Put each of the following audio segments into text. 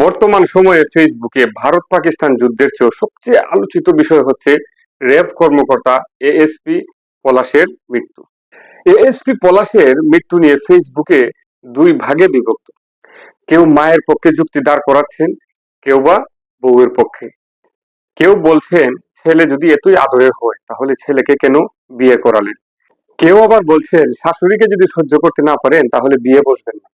বর্তমান সময়ে ফেসবুকে ভারত পাকিস্তান যুদ্ধের চেয়েও সবচেয়ে আলোচিত বিষয় হচ্ছে র্যাব কর্মকর্তা এএসপি পলাশের মৃত্যু। এএসপি পলাশের মৃত্যু নিয়ে ফেসবুকে দুই ভাগে বিভক্ত। কেউ মায়ের পক্ষে যুক্তি দাঁড় করাচ্ছেন, কেউ বা বউয়ের পক্ষে। কেউ বলছেন, ছেলে যদি এতই আদরের হয়, তাহলে ছেলেকে কেন বিয়ে করালেন? কেউ আবার বলছেন, শাশুড়িকে যদি সহ্য করতে না পারেন, তাহলে বিয়ে বসবেন না।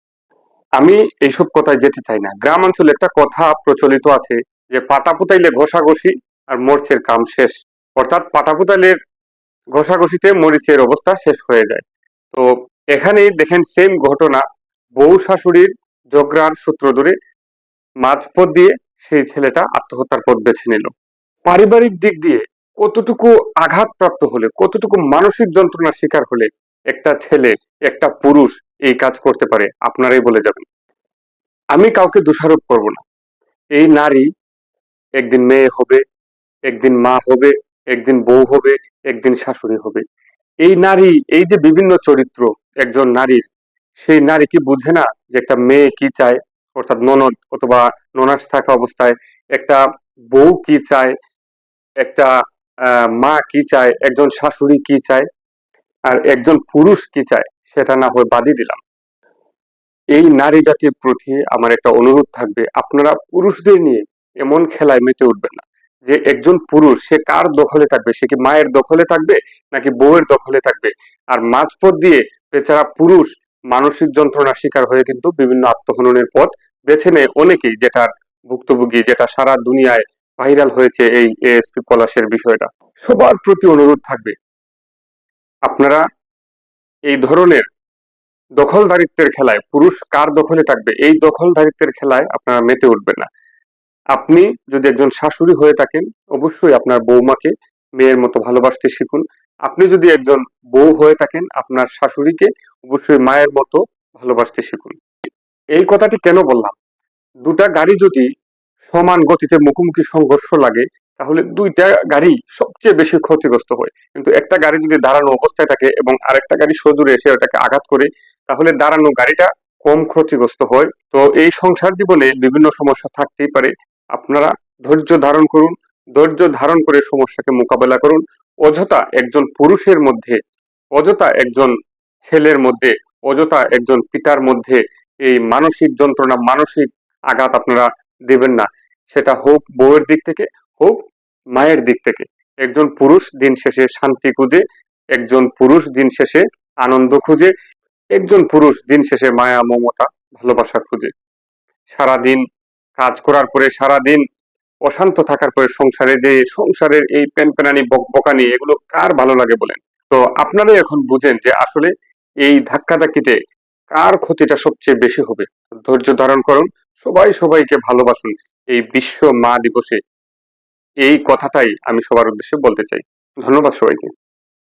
আমি এইসব কথায় যেতে চাই না। গ্রাম অঞ্চলে একটা কথা প্রচলিত আছে যে পাটা পুতাইলে ঘষাঘষি আর মরিচের কাম শেষ। অর্থাৎ পাটা পুতাইলের ঘষাঘষিতে মরিচের অবস্থা শেষ হয়ে যায়। তো এখানেই দেখেন সেম ঘটনা, বউ শাশুড়ির ঝগড়ার সূত্র ধরে মাঝপথ দিয়ে সেই ছেলেটা আত্মহত্যার পথ বেছে নিল। পারিবারিক দিক দিয়ে কতটুকু আঘাতপ্রাপ্ত হলে, কতটুকু মানসিক যন্ত্রণার শিকার হলে একটা ছেলে, একটা পুরুষ এই কাজ করতে পারে, আপনারাই বলে যাবেন। আমি কাউকে দোষারোপ করব না। এই নারী একদিন মেয়ে হবে, একদিন মা হবে, একদিন বউ হবে, একদিন শাশুড়ি হবে। এই নারী, এই যে বিভিন্ন চরিত্র একজন নারীর, সেই নারী কি বুঝে না যে একটা মেয়ে কি চায়? অর্থাৎ ননদ অথবা ননাস থাকা অবস্থায় একটা বউ কি চায়? একটা মা কি চায়? একজন শাশুড়ি কি চায়? আর একজন পুরুষ কি চায়? সেটা না হয় বাদই দিলাম। এই নারী জাতির প্রতি আমার একটা অনুরোধ থাকবে, আপনারা পুরুষদের নিয়ে এমন খেলায় মেতে উঠবেন না যে একজন পুরুষ, সে কার দখলে থাকবে? সে কি মায়ের দখলে থাকবে নাকি বউয়ের দখলে থাকবে? আর মাঝপথ দিয়ে বেচারা পুরুষ মানসিক যন্ত্রণার শিকার হয়ে কিন্তু বিভিন্ন আত্মহননের পথ বেছে নেয় অনেকেই যেটার ভুক্তভোগী, যেটা সারা দুনিয়ায় ভাইরাল হয়েছে এই এএসপি পলাশের বিষয়টা। সবার প্রতি অনুরোধ থাকবে, আপনারা এই ধরনের দখলদারিত্বের খেলায় পুরুষ কার দখলে থাকবে? এই দখলদারিত্বের খেলায় আপনারা মেতে উঠবেন না। আপনি যদি একজন শাশুড়ি হয়ে থাকেন, অবশ্যই আপনার বৌমাকে মেয়ের মতো ভালোবাসতে শিখুন। আপনি যদি একজন বউ হয়ে থাকেন, আপনার শাশুড়িকে অবশ্যই মায়ের মতো ভালোবাসতে শিখুন। এই কথাটি কেন বললাম? দুটা গাড়ি যদি সমান গতিতে মুখোমুখি সংঘর্ষ লাগে, তাহলে দুইটা গাড়ি সবচেয়ে বেশি ক্ষতিগ্রস্ত হয়। কিন্তু একটা গাড়ি যদি দাঁড়ানো অবস্থায় থাকে এবং আরেকটা গাড়ি সজুরে এসে ওটাকে আঘাত করে, তাহলে দাঁড়ানো গাড়িটা কম ক্ষতিগ্রস্ত হয়। তো এই সংসার জীবনে বিভিন্ন সমস্যা থাকতেই পারে। আপনারা ধৈর্য ধারণ করুন, ধৈর্য ধারণ করে সমস্যাকে মোকাবেলা করুন। অযথা একজন পুরুষের মধ্যে, অযথা একজন ছেলের মধ্যে, অযথা একজন পিতার মধ্যে এই মানসিক যন্ত্রণা, মানসিক আঘাত আপনারা দেবেন না। সেটা হোক বউয়ের দিক থেকে, হোক মায়ের দিক থেকে। একজন পুরুষ দিন শেষে শান্তি খুঁজে, একজন পুরুষ দিন শেষে আনন্দ খুঁজে, একজন পুরুষ দিন শেষে মায়া, মমতা, ভালোবাসা খুঁজে। সারাদিন কাজ করার পরে, সারাদিন অশান্ত থাকার পরে সংসারে যে সংসারের এই প্যানপ্যানানি বকবকানি, এগুলো কার ভালো লাগে বলেন? তো আপনারাই এখন বুঝেন যে আসলে এই ধাক্কাধাক্কিতে কার ক্ষতিটা সবচেয়ে বেশি হবে। ধৈর্য ধারণ করুন সবাই সবাইকে ভালোবাসুন। এই বিশ্ব মা দিবসে এই কথাটাই আমি সবার উদ্দেশ্যে বলতে চাই। ধন্যবাদ সবাইকে।